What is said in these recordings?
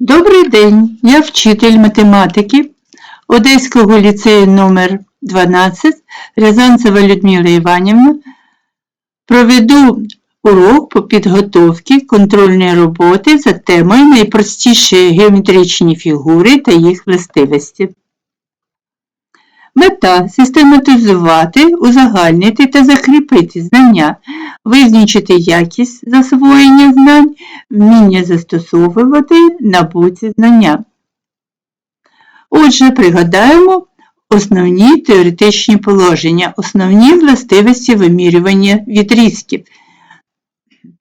Добрий день, я вчитель математики Одеського ліцею номер 12 Рязанцева Людмила Іванівна. Проведу урок по підготовці контрольної роботи за темою найпростіші геометричні фігури та їх властивості. Мета систематизувати, узагальнити та закріпити знання, визначити якість засвоєння знань, вміння застосовувати набуті знання. Отже, пригадаємо основні теоретичні положення, основні властивості вимірювання відрізків.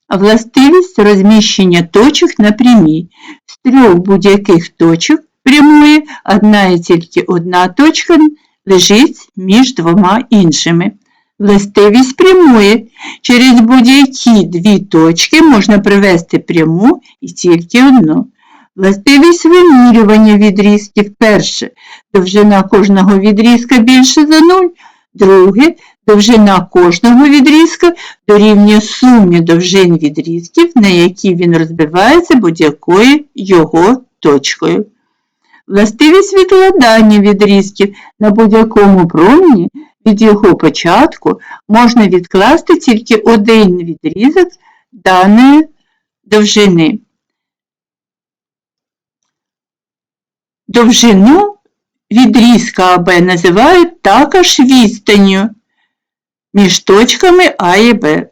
Властивість розміщення точок на прямій. З трьох будь-яких точок прямої одна і тільки одна точка лежить між двома іншими. Властивість прямої. Через будь-які дві точки можна привести пряму і тільки одну. Властивість вимірювання відрізків. Перше. Довжина кожного відрізка більше за 0. Друге. Довжина кожного відрізка дорівнює сумі довжин відрізків, на які він розбивається будь-якою його точкою. Властивість відкладання відрізків на будь-якому промені від його початку можна відкласти тільки один відрізок даної довжини. Довжину відрізка АБ називають також відстанню між точками А і Б.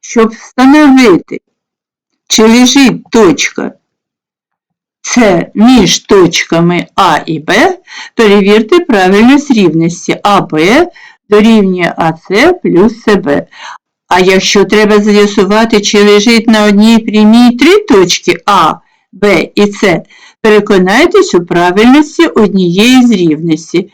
Щоб встановити, чи лежить точка С між точками А і Б, перевірте правильність рівності АБ дорівнює АС плюс СБ. А якщо треба з'ясувати, чи лежить на одній прямій три точки А, Б і С, переконайтесь у правильності однієї з рівності.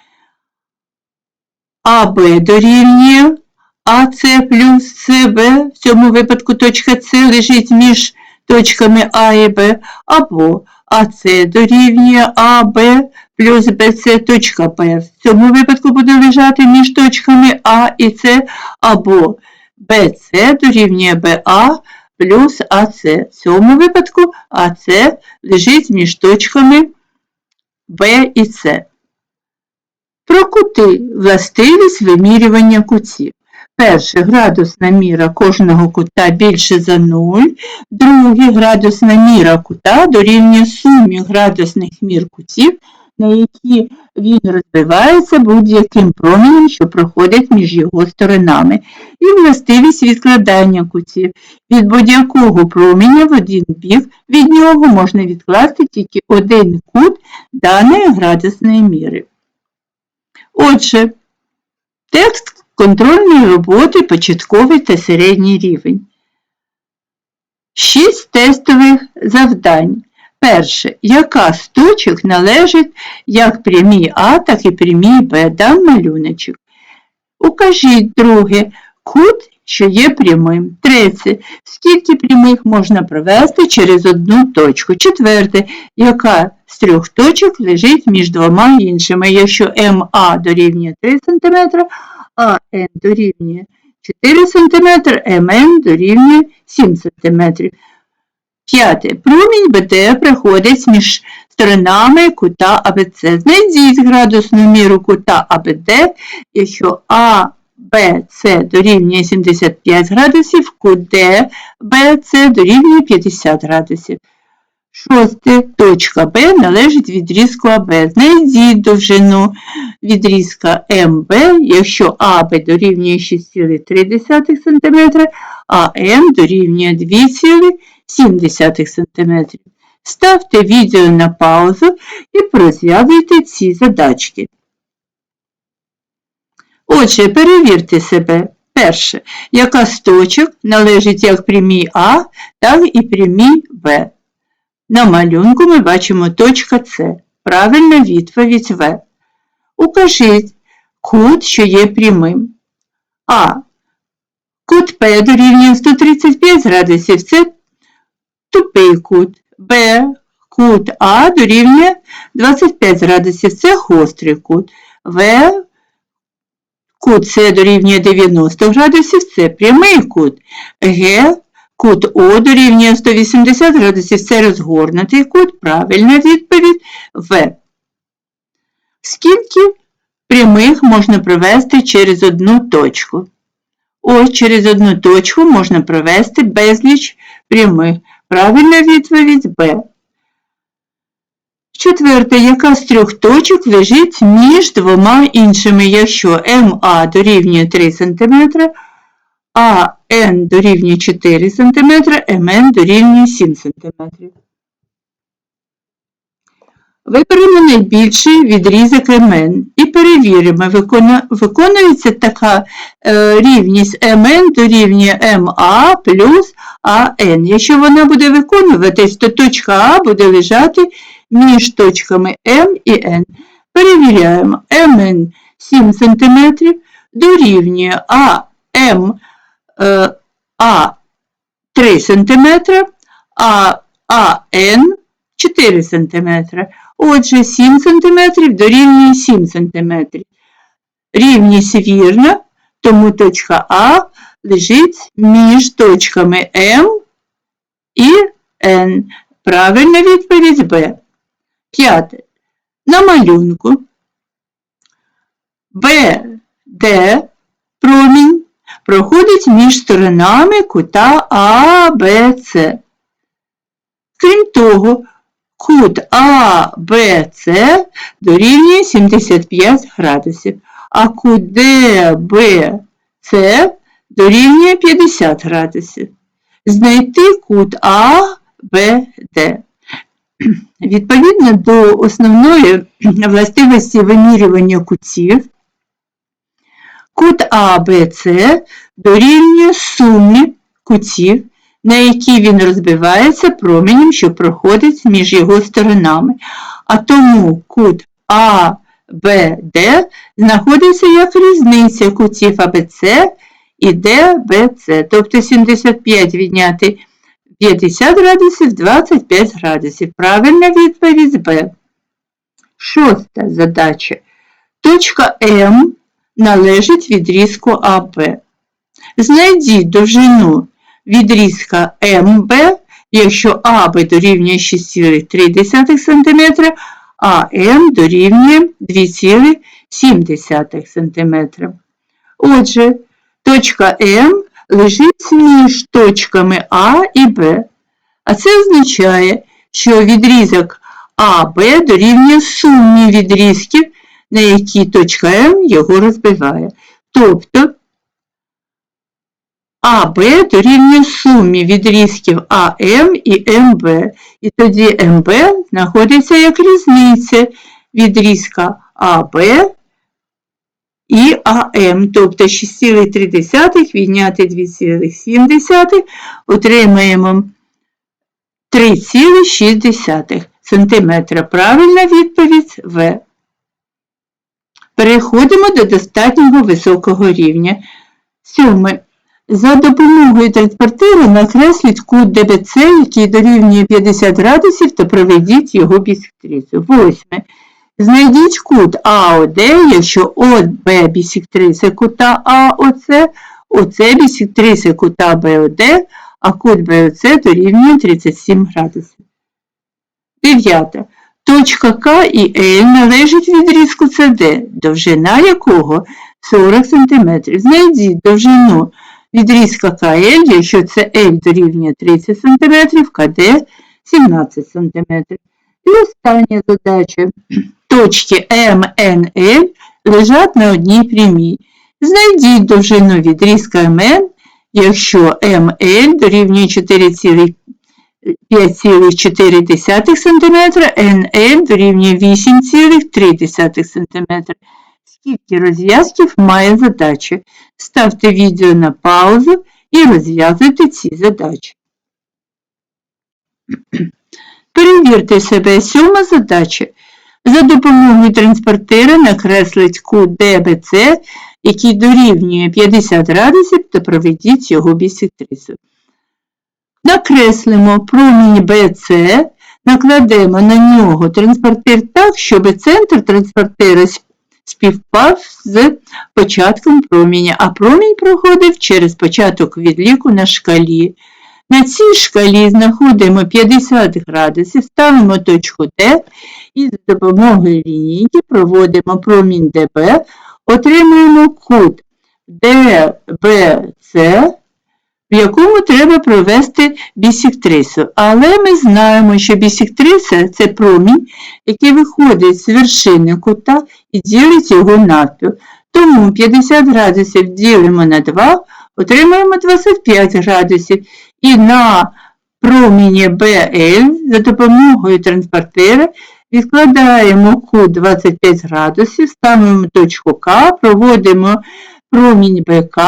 АБ дорівнює АС плюс СБ, в цьому випадку точка С лежить між точками А і Б, або АС дорівнює АБ плюс БС точка Б. В цьому випадку буде лежати між точками А і С, або БС дорівнює БА плюс АС. В цьому випадку АС лежить між точками Б і С. Про кути властивість вимірювання кутів. Перше градусна міра кожного кута більше за 0, другий градусна міра кута дорівнює сумі градусних мір кутів, на які він розбивається будь-яким променем, що проходить між його сторонами, і властивість відкладання кутів. Від будь-якого променя в один бік від нього можна відкласти тільки один кут даної градусної міри. Отже, текст контрольної роботи початковий та середній рівень. Шість тестових завдань. Перше. Яка з точок належить як прямій А, так і прямій Б. Дам малюночок. Укажіть друге. Кут, що є прямим. Третє. Скільки прямих можна провести через одну точку. Четверте. Яка з трьох точок лежить між двома іншими. Якщо МА дорівнює 3 см, а Н дорівнює 4 см, МН дорівнює 7 см. П'яте. Промінь БТ проходить між сторонами кута АБЦ. Знайдіть градусну міру кута АБД, якщо А, Б, С дорівнює 75 градусів, кут Д, дорівнює 50 градусів. Шосте. Точка Б належить відрізку АБ. Знайдіть довжину відрізка МБ, якщо АБ дорівнює 6,3 см, а М дорівнює 2,7 см. Ставте відео на паузу і розв'язуйте ці задачки. Отже, перевірте себе. Перше, яка з точок належить як прямій А, так і прямій Б. На малюнку ми бачимо точка С. Правильна відповідь В. Укажіть кут, що є прямим. А. Кут П дорівнює 135 градусів. Це тупий кут. Б. Кут А дорівнює 25 градусів. Це гострий кут. В. Кут С дорівнює 90 градусів. Це прямий кут. Г. Кут О дорівнює 180 градусів. Це розгорнутий кут. Правильна відповідь В. Скільки прямих можна провести через одну точку? Ось через одну точку можна провести безліч прямих. Правильна відповідь Б. Четверте, яка з трьох точок лежить між двома іншими, якщо МА дорівнює 3 см, а Н дорівнює 4 см, МН дорівнює 7 см. Виберемо найбільший відрізок МН і перевіримо, виконується така е, рівність МН дорівнює МА плюс АН. Якщо вона буде виконуватись, то точка А буде лежати між точками М і Н. Перевіряємо МН 7 см дорівнює АМ А 3 см, а АН 4 см. Отже, 7 см дорівнює 7 см. Рівність вірна, тому точка А лежить між точками М і Н. Правильна відповідь Б. П'яте. На малюнку БД промінь проходить між сторонами кута АБЦ. Крім того, кут АБЦ дорівнює 75 градусів, а кут ДБЦ дорівнює 50 градусів. Знайти кут АБД. Відповідно до основної властивості вимірювання кутів, кут АБЦ дорівнює сумі кутів, на які він розбивається променем, що проходить між його сторонами. А тому кут АБД знаходиться як різниця кутів АБЦ і ДБЦ, тобто 75 відняти 50 градусів 25 градусів. Правильна відповідь Б. Шоста задача. Точка М належить відрізку АБ. Знайдіть довжину відрізка МБ, якщо АБ дорівнює 6,3 см, а М дорівнює 2,7 см. Отже, точка М лежить між точками А і Б. А це означає, що відрізок АБ дорівнює сумі відрізків, на які точка М його розбиває. Тобто АБ дорівнює сумі відрізків АМ і МБ. І тоді МБ знаходиться як різниця відрізка АБ і АМ, тобто 6,3 відняти 2,7, отримаємо 3,6 см. Правильна відповідь В. Переходимо до достатнього високого рівня. Сьоме. За допомогою транспортира накресліть кут ДБЦ, який дорівнює 50 градусів, та проведіть його бісектрису. Восьме. Знайдіть кут АОД, якщо ОБ бісектриса кута АОЦ, ОЦ бісектриса кута БОД, а кут БОЦ дорівнює 37 градусів. Дев'яте. Точка К і Л належить відрізку СД, довжина якого 40 см. Знайдіть довжину відрізка КЛ, якщо це L дорівнює 30 см, КД 17 см. І остання задача. Точки М МНЛ лежать на одній прямій. Знайдіть довжину відрізка МН, якщо МЛ дорівнює 4,5,4 см, НЛ дорівнює 8,3 см. Скільки розв'язків має задача? Ставте відео на паузу і розв'язуйте ці задачі. Перевірте себе сьома задача. За допомогою транспортира накреслить кут ДБЦ, який дорівнює 50 градусів, та проведіть його бісектрису. Накреслимо промінь БЦ, накладемо на нього транспортир так, щоб центр транспортира співпав з початком проміня, а промінь проходив через початок відліку на шкалі. На цій шкалі знаходимо 50 градусів, ставимо точку Д і за допомогою лінійки проводимо промінь ДБ, отримуємо кут DBC, в якому треба провести бісектрису. Але ми знаємо, що бісектриса – це промінь, який виходить з вершини кута і ділить його навпіл. Тому 50 градусів ділимо на 2, отримаємо 25 градусів. І на проміні BL за допомогою транспортера відкладаємо кут 25 градусів, ставимо точку К, проводимо промінь БК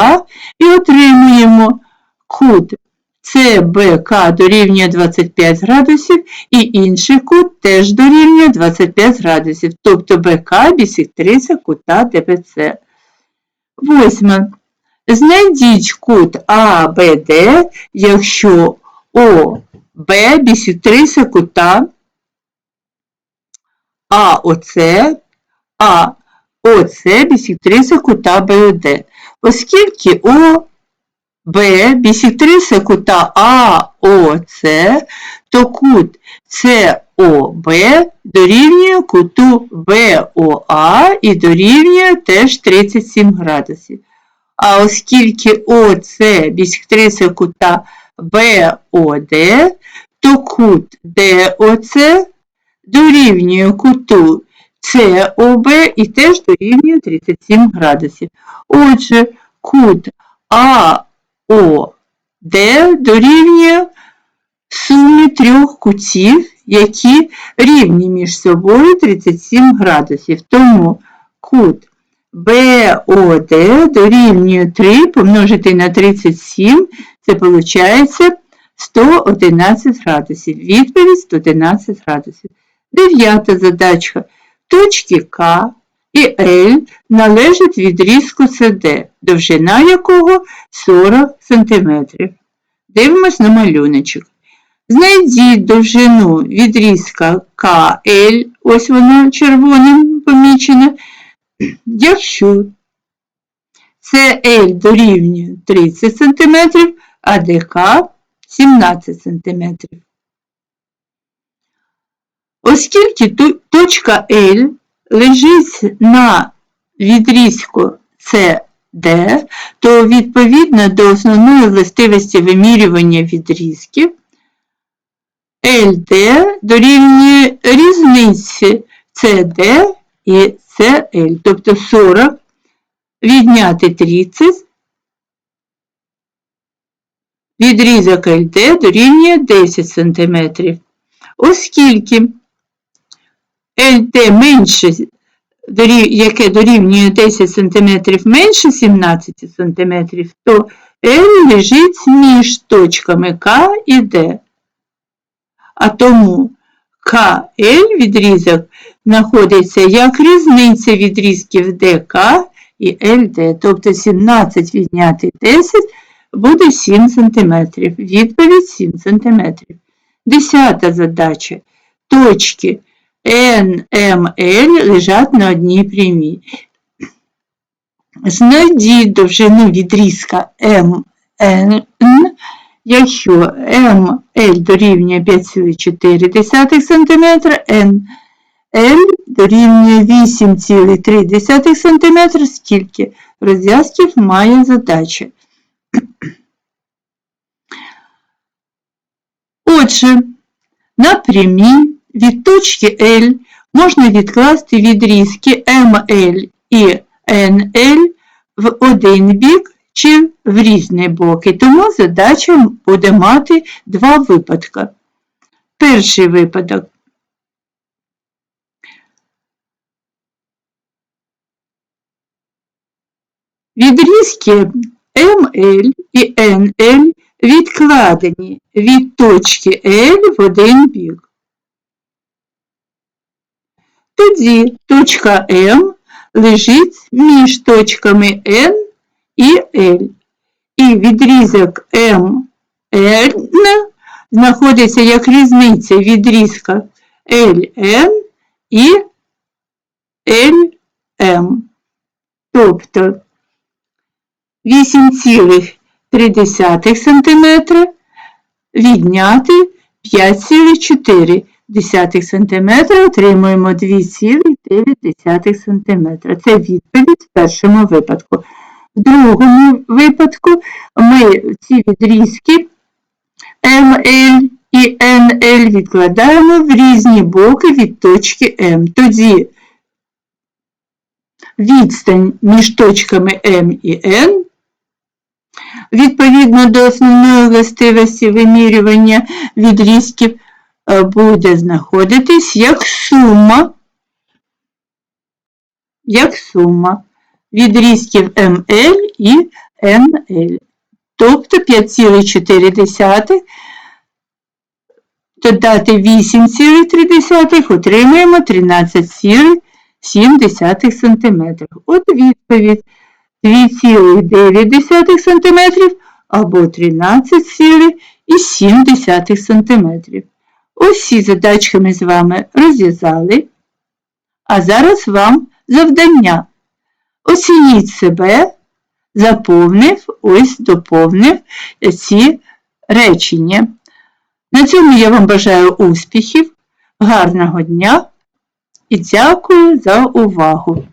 і отримуємо кут СБК дорівнює 25 градусів і інший кут теж дорівнює 25 градусів, тобто БК бісектриса кута ДБЦ. Восьме. Знайдіть кут АБД, якщо ОБ бісектриса кута АОЦ, АОЦ бісектриса кута БОД. Оскільки ОБ бісектриса кута АОЦ, то кут СОБ дорівнює куту БОА і дорівнює теж 37 градусів. А оскільки ОЦ бісектриса кута БОД, то кут ДОЦ дорівнює куту СОБ і теж дорівнює 37 градусів. Отже, кут АОД дорівнює сумі трьох кутів, які рівні між собою 37 градусів. Тому кут БОД дорівнює 3 помножити на 37, це виходить 111 градусів. Відповідь 111 градусів. Дев'ята задачка. Точки К і Л належать відрізку СД, довжина якого 40 см. Дивимось на малюночок. Знайдіть довжину відрізка КЛ, ось вона червоним помічена, якщо CL дорівнює 30 см, а ДК 17 см. Оскільки точка L лежить на відрізку CD, то відповідно до основної властивості вимірювання відрізків, LD дорівнює різниці CD і CL, тобто 40 відняти 30, відрізок LD дорівнює 10 см. Оскільки LD менше, яке дорівнює 10 см менше 17 см, то L лежить між точками К і D. А тому КЛ відрізок знаходиться як різниця відрізків ДК і ЛД, тобто 17 відняти 10 буде 7 см. Відповідь 7 см. Десята задача. Точки NML лежать на одній прямій. Знайдіть довжину відрізка MN, якщо ML дорівнює 5,4 см, NL дорівнює 8,3 см, скільки розв'язків має задача. Отже, на прямій від точки L можна відкласти відрізки ML і NL в один бік чи в різні боки, тому задача буде мати два випадки. Перший випадок. Відрізки ML і NL відкладені від точки L в один бік. Тоді точка М лежить між точками N і L. І відрізок MN знаходиться як різниця відрізка LN і LM. Тобто 8,3 см відняти 5,4 см, отримуємо 2,9 см. Це відповідь в першому випадку. В другому випадку ми ці відрізки ML і NL відкладаємо в різні боки від точки М. Тоді відстань між точками М і N відповідно до основної властивості вимірювання відрізків буде знаходитись як сума, як сума відрізків ML і NL. Тобто 5,4 додати 8,3 отримаємо 13,7 см. От відповідь 2,9 см або 13,7 см. Ці задачки ми з вами розв'язали. А зараз вам завдання. Оцініть себе, заповнив, ось доповнив ці речення. На цьому я вам бажаю успіхів, гарного дня і дякую за увагу!